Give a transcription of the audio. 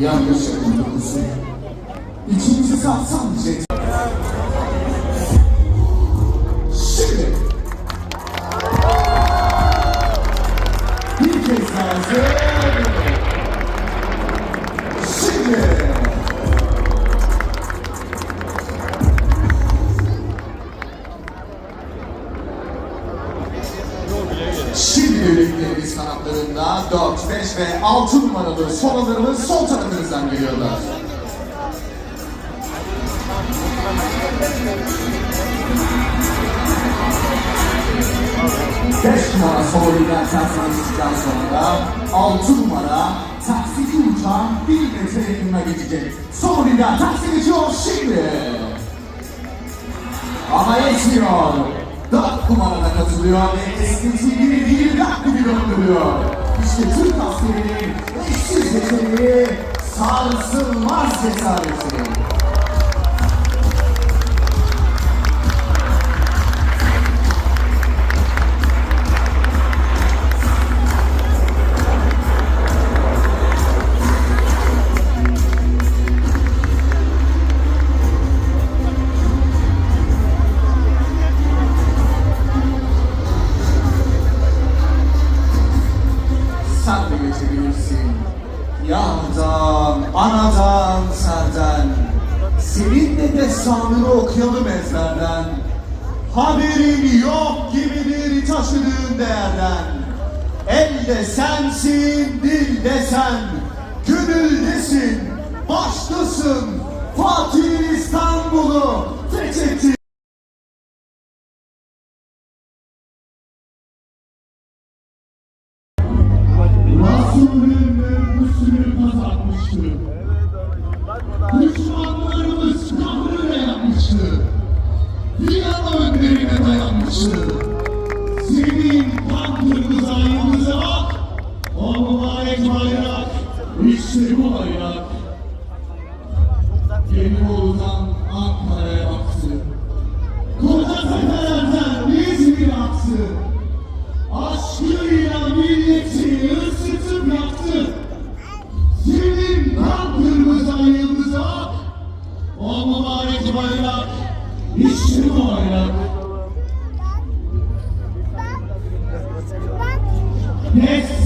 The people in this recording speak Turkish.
yaklaşık tutkusu. İçimizi sapsam diyecek. Şimdi birliklerimiz kanatlarında 4, 5 ve 6 numaralı solalarımız sol tarafınızdan geliyorlar. Beş numara tersine çıktıktan sonra 6 numara taksici uçağın 1 metre yakınına geçecek. Lider taksi geçiyor şimdi. Ama yetmiyor. Dört numarada katılıyor ve eskisi gibi bir dakika bir döndürüyor. İşte Türk askerinin eşsiz yeteneği, sarsılmaz cesareti. Anadan, serden. Senin de destanını okuyalım ezberden. Haberin yok gibidir taşıdığın değerden. Elde sensin, dilde sen. Gönüldesin, baştasın. Fatih İstanbul'u fethettin. Resulünün üstünü kazanmıştı. Düşmanlarımız kahrına yapmıştı. Viyana önlerine dayanmıştı. Senin kan kırmızı ayımıza bak. O mübarek bayrak. İşte bu bayrak. Gelibolu'dan Ankara'ya mübarek bayrak, işte bu bayrak. Destanlar yazıldı